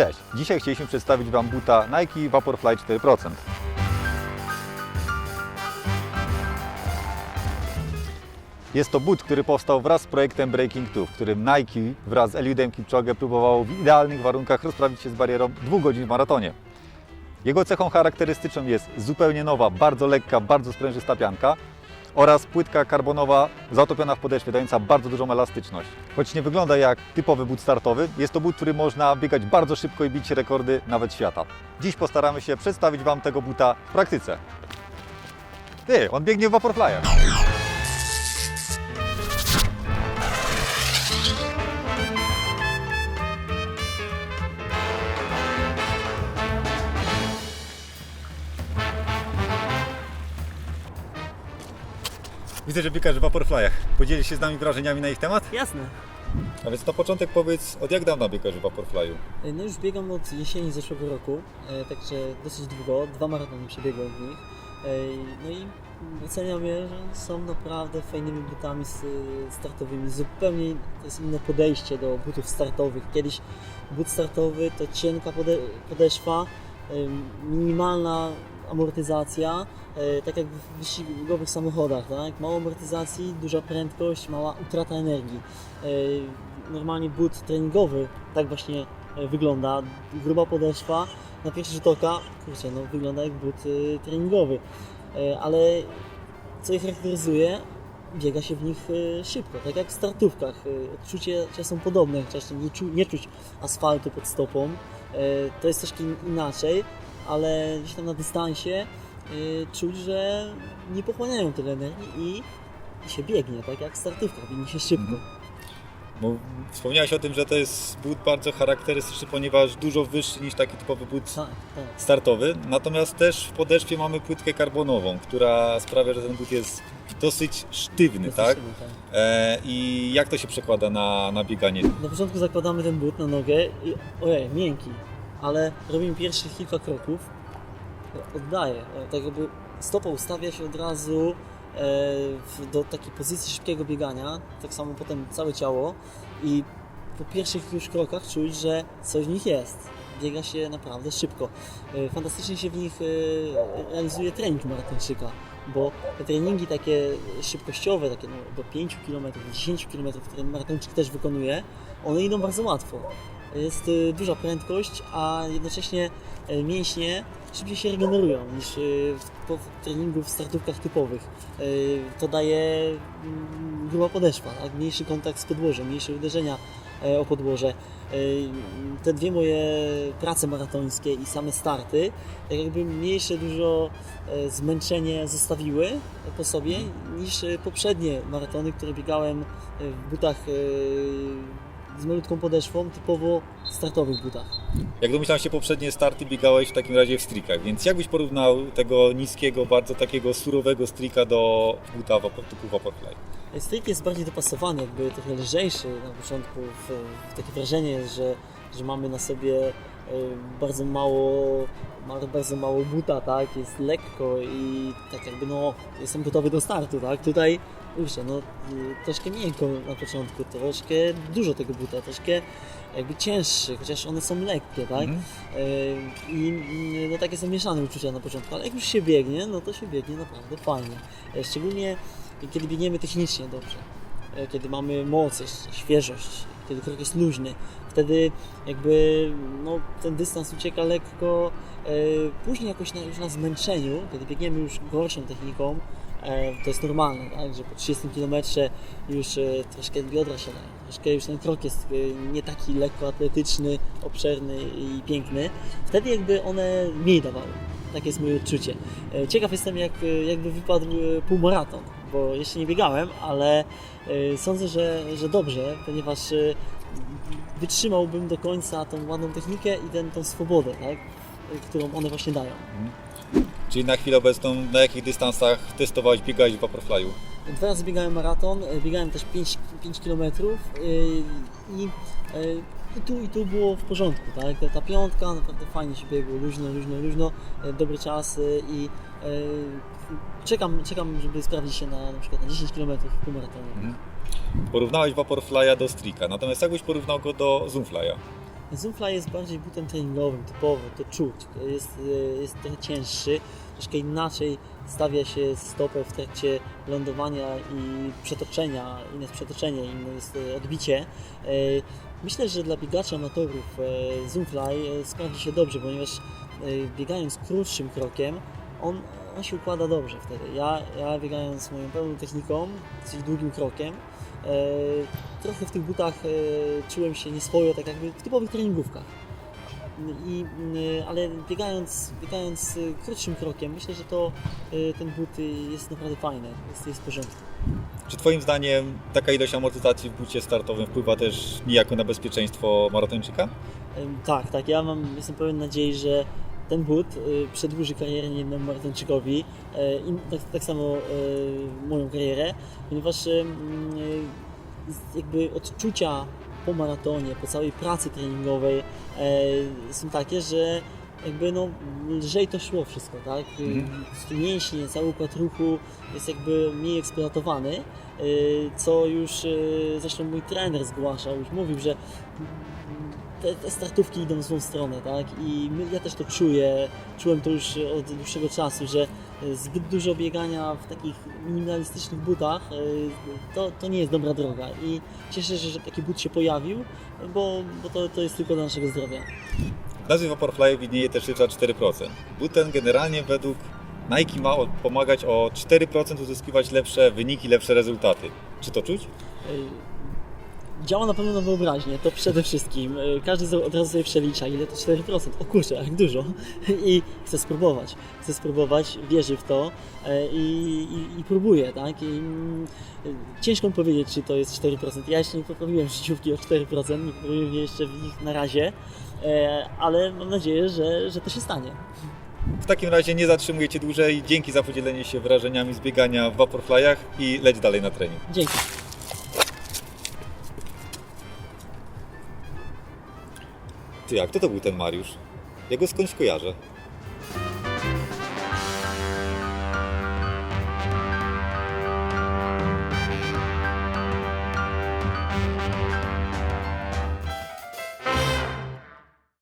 Cześć! Dzisiaj chcieliśmy przedstawić Wam buta Nike Vaporfly 4%. Jest to but, który powstał wraz z projektem Breaking 2, w którym Nike wraz z Eliudem Kipchoge próbowało w idealnych warunkach rozprawić się z barierą dwóch godzin w maratonie. Jego cechą charakterystyczną jest zupełnie nowa, bardzo lekka, bardzo sprężysta pianka oraz płytka karbonowa zatopiona w podeszwie, dająca bardzo dużą elastyczność. Choć nie wygląda jak typowy but startowy, jest to but, który można biegać bardzo szybko i bić rekordy nawet świata. Dziś postaramy się przedstawić Wam tego buta w praktyce. Ty, on biegnie w Vaporflyach. Widzę, że biegasz w Vaporflyach. Podzielisz się z nami wrażeniami na ich temat? Jasne. A więc na początek powiedz, od jak dawna biegasz w Vaporflyu? E, No już biegam od jesieni zeszłego roku, e, także dosyć długo, dwa maratony przebiegłem w nich. E, No i oceniam je, że są naprawdę fajnymi butami startowymi. Zupełnie to jest inne podejście do butów startowych. Kiedyś but startowy to cienka pode podeszwa, e, minimalna amortyzacja, e, tak jak w wyścigowych samochodach, tak? Mało amortyzacji, duża prędkość, mała utrata energii. E, Normalnie but treningowy tak właśnie e, wygląda. Gruba podeszwa, na pierwszy rzut oka, kurczę, no wygląda jak but treningowy. Ale co je charakteryzuje, biega się w nich szybko, tak jak w startówkach. Odczucia są podobne, chociaż nie, czu, nie czuć asfaltu pod stopą. To jest troszkę in- inaczej, ale gdzieś tam na dystansie e, czuć, że nie pochłaniają tyle energii i, i się biegnie, tak jak w startówkach, biegnie się szybko. Bo wspomniałeś o tym, że to jest but bardzo charakterystyczny, ponieważ dużo wyższy niż taki typowy but Tak, tak. startowy. Natomiast też w podeszwie mamy płytkę karbonową, która sprawia, że ten but jest dosyć sztywny, Dosyć tak? szybko, tak. E, I jak to się przekłada na, na bieganie? Na początku zakładamy ten but na nogę i ojej, miękki, ale robimy pierwszych kilka kroków, oddaję, tak jakby stopa ustawia się od razu e, do takiej pozycji szybkiego biegania, tak samo potem całe ciało i po pierwszych już krokach czuć, że coś w nich jest. Biega się naprawdę szybko. E, Fantastycznie się w nich e, realizuje trening maratończyka, bo te treningi takie szybkościowe, takie no, do 5 km, do 10 km, które maratończyk też wykonuje, one idą bardzo łatwo. Jest y, duża prędkość, a jednocześnie y, mięśnie szybciej się regenerują niż y, po, treningu w startówkach typowych. To daje mm, gruba podeszwa, tak? mniejszy kontakt z podłożem, mniejsze uderzenia e, o podłoże. Te dwie moje prace maratońskie i same starty, tak jakby mniejsze dużo e, zmęczenie zostawiły po sobie niż e, poprzednie maratony, które biegałem w butach z malutką podeszwą, typowo startowych butach. Jak domyślam się, poprzednie starty biegałeś w takim razie w strikach, więc jak byś porównał tego niskiego, bardzo takiego surowego strika do buta typu Vaporfly? Street jest bardziej dopasowany, jakby trochę lżejszy na początku. W, w takie wrażenie jest, że, że mamy na sobie bardzo mało, ma- bardzo mało buta, tak? Jest lekko i tak jakby no, jestem gotowy do startu, tak? Tutaj kurczę, no y, troszkę miękko na początku, troszkę dużo tego buta, troszkę jakby cięższy, chociaż one są lekkie, tak? E, I mm, no takie są mieszane uczucia na początku, ale jak już się biegnie, no to się biegnie naprawdę fajnie. Szczególnie kiedy biegniemy technicznie dobrze, kiedy mamy moc, jeszcze świeżość, kiedy krok jest luźny, wtedy jakby no, ten dystans ucieka lekko. E, Później jakoś na, już na zmęczeniu, kiedy biegniemy już gorszą techniką, e, to jest normalne, tak, że po 30 km już e, troszkę biodra się dają, troszkę już ten krok jest nie taki lekko atletyczny, obszerny i piękny. Wtedy jakby one mniej dawały. Takie jest moje odczucie. Ciekaw jestem, jak, jakby wypadł półmaraton, bo jeszcze nie biegałem, ale e, sądzę, że, że dobrze, ponieważ e, wytrzymałbym do końca tą ładną technikę i ten, tą swobodę, tak, którą one właśnie dają. Czyli na chwilę obecną, na jakich dystansach testowałeś, biegałeś w Vaporflyu? Dwa razy biegałem maraton, e, biegałem też 5, 5 km i, e, i tu i tu było w porządku, tak? Ta, piątka naprawdę fajnie się biegło, luźno, luźno, luźno, e, dobry czas e, i czekam, czekam, żeby sprawdzić się na, na przykład na 10 km w półmaratonie. Porównałeś Vaporfly'a do strika, natomiast jak byś porównał go do Zoomfly'a? Zoomfly jest bardziej butem treningowym, typowo, to czuć. Jest, e, jest trochę cięższy, troszkę inaczej stawia się stopę w trakcie lądowania i przetoczenia, inne jest przetoczenie, inne jest e, odbicie. E, Myślę, że dla biegaczy amatorów Zoomfly sprawdzi się dobrze, ponieważ biegając krótszym krokiem, on, on się układa dobrze wtedy. Ja, ja biegając moją pełną techniką, dosyć długim krokiem, e, trochę w tych butach e, czułem się nieswojo, tak jakby w typowych treningówkach. I, y, ale biegając, biegając y, krótszym krokiem, myślę, że to y, ten but jest naprawdę fajny, jest, jest w porządku. Czy Twoim zdaniem taka ilość amortyzacji w bucie startowym wpływa też niejako na bezpieczeństwo maratończyka? Tak, tak, ja mam, jestem pełen nadziei, że ten but y, przedłuży karierę niejednemu maratończykowi y, i tak, tak samo y, moją karierę, ponieważ jakby odczucia po maratonie, po całej pracy treningowej są takie, że jakby no lżej to szło wszystko, tak? Mhm. Mięśnie, cały układ ruchu jest jakby mniej eksploatowany, co już zresztą mój trener zgłaszał, już mówił, że te, te startówki idą w złą stronę, tak? I my, ja też to czuję, czułem to już od dłuższego czasu, że e, zbyt dużo biegania w takich minimalistycznych butach e, to, to nie jest dobra droga i cieszę się, że taki but się pojawił, bo, bo to, to jest tylko dla naszego zdrowia. W nazwie Vaporfly widnieje też cyfra 4%. But ten generalnie według Nike ma pomagać o 4% uzyskiwać lepsze wyniki, lepsze rezultaty. Czy to czuć? Działa na pewno na wyobraźnię, to przede wszystkim. E, Każdy od razu sobie przelicza, ile to 4%. O kurczę, jak dużo. I chce spróbować. Chce spróbować, wierzy w to e, i, i, i próbuje, tak? I, mm, ciężko mi powiedzieć, czy to jest 4%. Ja jeszcze nie poprawiłem życiówki o 4%, nie poprawiłem jeszcze w nich na razie, e, ale mam nadzieję, że, że to się stanie. W takim razie nie zatrzymuję Cię dłużej. Dzięki za podzielenie się wrażeniami z biegania w Vaporflyach i leć dalej na trening. Dzięki. Ty, jak kto to był ten Mariusz? Ja go skądś kojarzę.